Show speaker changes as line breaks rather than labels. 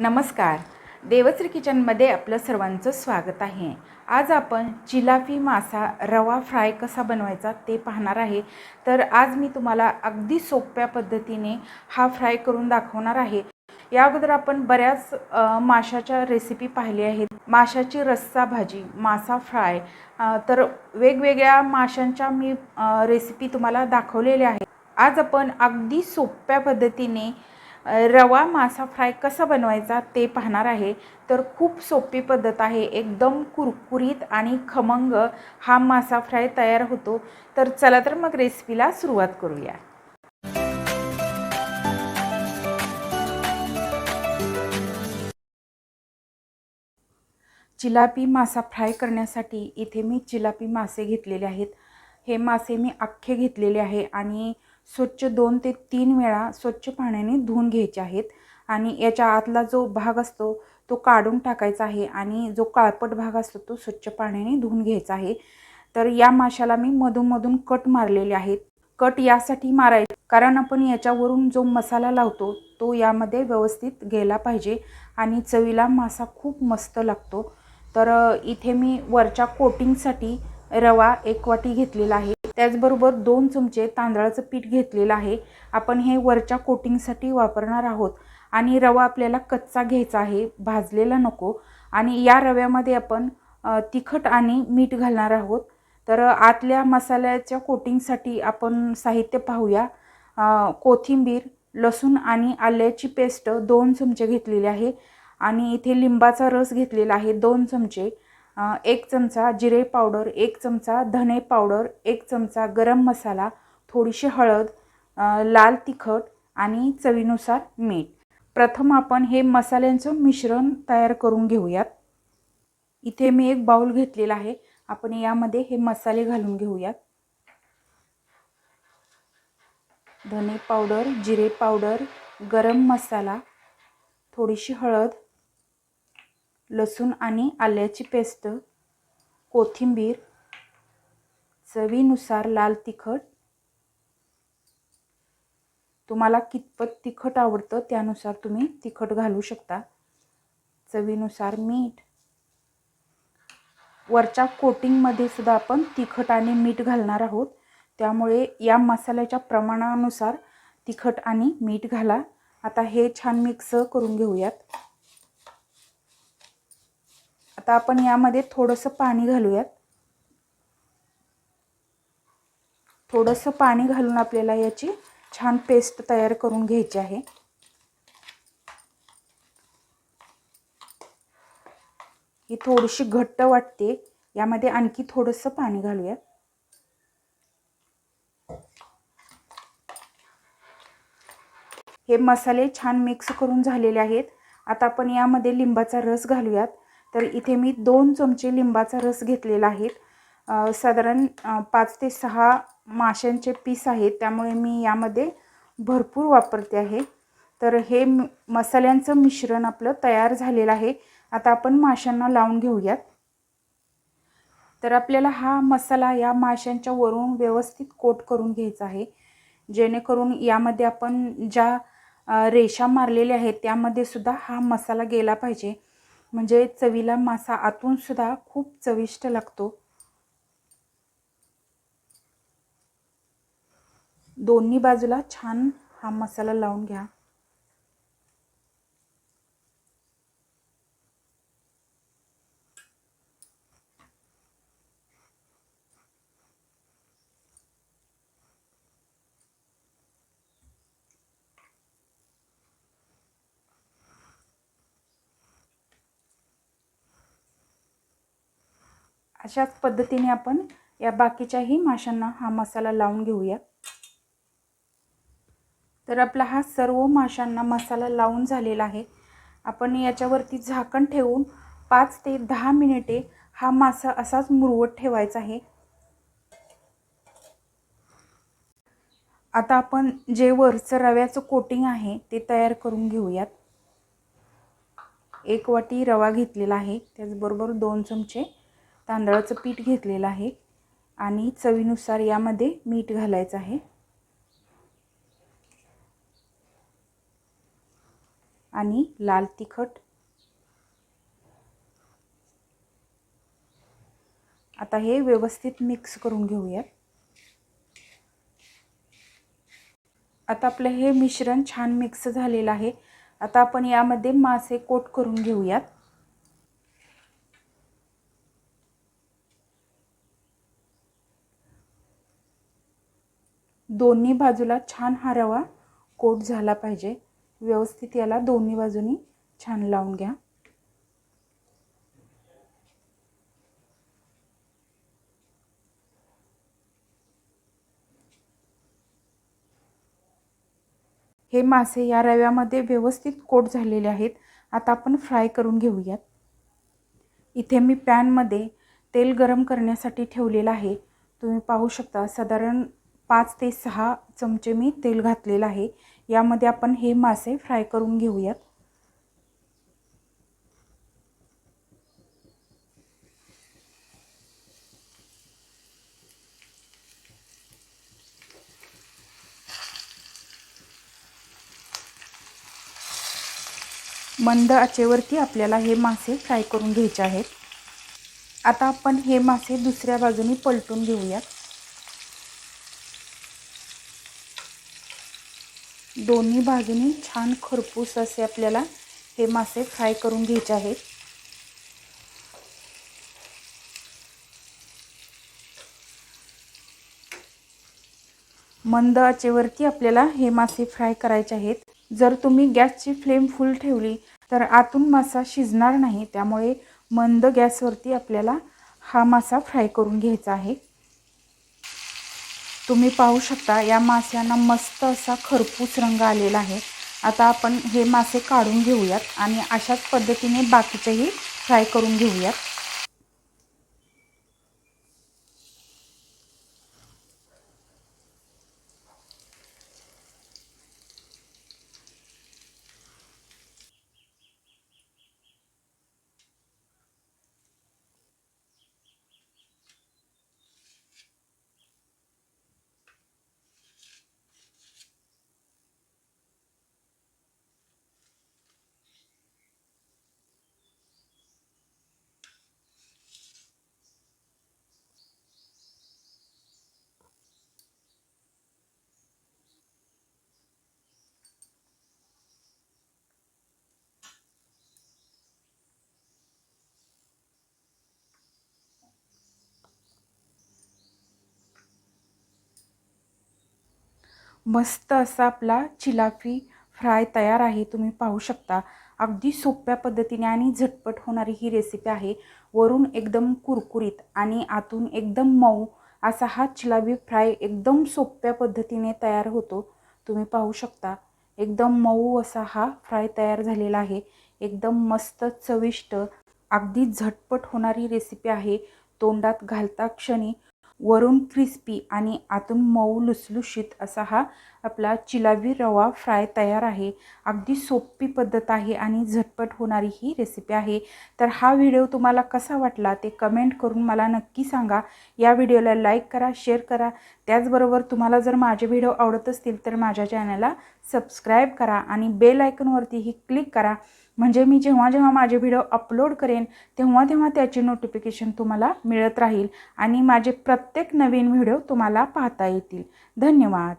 नमस्कार. देवश्री किचनमध्ये आपलं सर्वांचं स्वागत आहे. आज आपण जिलाफी मासा रवा फ्राय कसा बनवायचा ते पाहणार आहे. तर आज मी तुम्हाला अगदी सोप्या पद्धतीने हा फ्राय करून दाखवणार आहे. या अगोदर आपण बऱ्याच माशाच्या रेसिपी पाहिल्या आहेत. माशाची रस्सा भाजी मासा फ्राय तर वेगवेगळ्या माशांच्या मी रेसिपी तुम्हाला दाखवलेल्या आहेत. आज आपण अगदी सोप्या पद्धतीने रवा मासा फ्राय कसा बनवायचा ते पाहणार आहे. तर खूप सोपी पद्धत आहे. एकदम कुरकुरीत आणि खमंग हा मासा फ्राय तयार होतो. तर चला तर मग रेसिपीला सुरुवात करूया. चिलापी मासा फ्राय करण्यासाठी इथे मी चिलापी मासे घेतलेले आहेत. हे मासे मी अख्खे घेतलेले आहे आणि स्वच्छ दोन ते तीन वेळा स्वच्छ पाण्याने धुवून घ्यायचे आहेत. आणि याच्या आतला जो भाग असतो तो काढून टाकायचा आहे आणि जो काळपट भाग असतो तो स्वच्छ पाण्याने धुवून घ्यायचा आहे. तर या माशाला मी मधूनमधून कट मारलेले आहेत. कट यासाठी मारायचे कारण आपण याच्यावरून जो मसाला लावतो तो यामध्ये व्यवस्थित गेला पाहिजे आणि चवीला मासा खूप मस्त लागतो. तर इथे मी वरच्या कोटिंगसाठी रवा एक वाटी घेतलेला आहे. त्याचबरोबर दोन चमचे तांदळाचं पीठ घेतलेलं आहे. आपण हे वरच्या कोटिंगसाठी वापरणार आहोत. आणि रवा आपल्याला कच्चा घ्यायचा आहे भाजलेला नको. आणि या रव्यामध्ये आपण तिखट आणि मीठ घालणार आहोत. तर आतल्या मसाल्याच्या कोटिंगसाठी आपण साहित्य पाहूया. कोथिंबीर लसूण आणि आल्याची पेस्ट दोन चमचे घेतलेले आहे. आणि इथे लिंबाचा रस घेतलेला आहे दोन चमचे. एक चमचा जिरे पावडर एक चमचा धने पावडर एक चमचा गरम मसाला थोडीशी हळद लाल तिखट आणि चवीनुसार मीठ. प्रथम आपण हे मसाल्यांचं मिश्रण तयार करून घेऊयात. इथे मी एक बाउल घेतलेला आहे. आपण यामध्ये हे मसाले घालून घेऊयात. धने पावडर जिरे पावडर गरम मसाला थोडीशी हळद लसूण आणि आल्याची पेस्ट कोथिंबीर चवीनुसार लाल तिखट. तुम्हाला कितपत तिखट आवडतं त्यानुसार तुम्ही तिखट घालू शकता. चवीनुसार मीठ. वरच्या कोटिंगमध्ये सुद्धा आपण तिखट आणि मीठ घालणार आहोत. त्यामुळे या मसाल्याच्या प्रमाणानुसार तिखट आणि मीठ घाला. आता हे छान मिक्स करून घेऊयात. आता आपण यामध्ये थोडंसं पाणी घालूयात. थोडंसं पाणी घालून आपल्याला याची छान पेस्ट तयार करून घ्यायची आहे. ही थोडीशी घट्ट वाटते यामध्ये आणखी थोडंसं पाणी घालूयात. हे मसाले छान मिक्स करून झालेले आहेत. आता आपण यामध्ये लिंबाचा रस घालूयात. तर इथे मी दोन चमचे लिंबाचा रस घेतलेला आहे. साधारण पाच ते सहा माशांचे पीस आहेत. त्यामुळे मी यामध्ये भरपूर वापरते आहे. तर हे मसाल्यांचं मिश्रण आपलं तयार झालेलं आहे. आता आपण माशांना लावून घेऊयात. तर आपल्याला हा मसाला या माशांच्या वरून व्यवस्थित कोट करून घ्यायचा आहे. जेणेकरून यामध्ये आपण ज्या रेषा मारलेल्या आहेत त्यामध्ये सुद्धा हा मसाला गेला पाहिजे. म्हणजे चवीला मासा आतून सुद्धा खूप चविष्ट लागतो. दोन्ही बाजूला छान हा मसाला लावून घ्या. अशाच पद्धतीने आपण या बाकीच्याही माशांना हा मसाला लावून घेऊया. तर आपला हा सर्व माशांना मसाला लावून झालेला आहे. आपण याच्यावरती झाकण ठेवून पाच ते दहा मिनिटे हा मासा असाच मुरवत ठेवायचा आहे. आता आपण जे वरचं रव्याचं कोटिंग आहे ते तयार करून घेऊयात. एक वाटी रवा घेतलेला आहे. त्याचबरोबर दोन चमचे तांदळाचं पीठ घेतलेलं आहे आणि चवीनुसार यामध्ये मीठ घालायचं आहे. आणि लाल तिखट. आता हे व्यवस्थित मिक्स करून घेऊयात. आता आपलं हे मिश्रण छान मिक्स झालेलं आहे. आता आपण यामध्ये मासे कोट करून घेऊयात. दोन्ही बाजूला छान हा रवा कोट झाला पाहिजे. व्यवस्थित याला दोन्ही बाजूनी छान लावून घ्या. हे मासे या रव्यामध्ये व्यवस्थित कोट झालेले आहेत. आता आपण फ्राय करून घेऊयात. इथे मी पॅनमध्ये तेल गरम करण्यासाठी ठेवलेलं आहे. तुम्ही पाहू शकता साधारण पाच ते सहा चमचे मी तेल घातलेलं आहे. यामध्ये आपण हे मासे फ्राय करून घेऊयात. मंद आचेवरती आपल्याला हे मासे फ्राय करून घ्यायचे आहेत. आता आपण हे मासे दुसऱ्या बाजूने पलटून घेऊयात. दोन्ही बाजूने छान खरपूस असे आपल्याला हे मासे फ्राय करून घ्यायचे आहेत. मंद आचेवरती आपल्याला हे मासे फ्राय करायचे आहेत. जर तुम्ही गॅसची फ्लेम फुल ठेवली तर आतून मासा शिजणार नाही त्यामुळे मंद गॅसवरती आपल्याला हा मासा फ्राय करून घ्यायचा आहे. तुम्ही पाहू शकता या माश्यांना मस्त असा खरपूस रंग आलेला आहे. आता आपण हे मासे काढून घेऊयात आणि अशाच पद्धतीने बाकीचेही फ्राय करून घेऊयात. मस्त असा आपला चिलापी फ्राय तयार आहे तुम्ही पाहू शकता. अगदी सोप्या पद्धतीने आणि झटपट होणारी ही रेसिपी आहे. वरून एकदम कुरकुरीत आणि आतून एकदम मऊ असा हा चिलाबी फ्राय एकदम सोप्या पद्धतीने तयार होतो. तुम्ही पाहू शकता एकदम मऊ असा हा फ्राय तयार झालेला आहे. एकदम मस्त चविष्ट अगदी झटपट होणारी रेसिपी आहे. तोंडात घालता क्षणी वरून क्रिस्पी आणि आतून मऊ लुसलुशीत असा हा आपला चिलावी रवा फ्राय तयार आहे. अगदी सोपी पद्धत आहे आणि झटपट होणारी ही रेसिपी आहे. तर हा व्हिडिओ तुम्हाला कसा वाटला ते कमेंट करून मला नक्की सांगा. या व्हिडिओला लाईक करा शेअर करा. त्याचबरोबर तुम्हाला जर माझे व्हिडिओ आवडत असतील तर माझ्या चॅनलला सबस्क्राईब करा आणि बेल आयकनवरतीही क्लिक करा. म्हणजे मी जेव्हा जेव्हा माझे व्हिडिओ अपलोड करेन तेव्हा तेव्हा त्याचे नोटिफिकेशन तुम्हाला मिळत राहील आणि माझे प्रत्येक नवीन व्हिडिओ तुम्हाला पाहता येतील. धन्यवाद.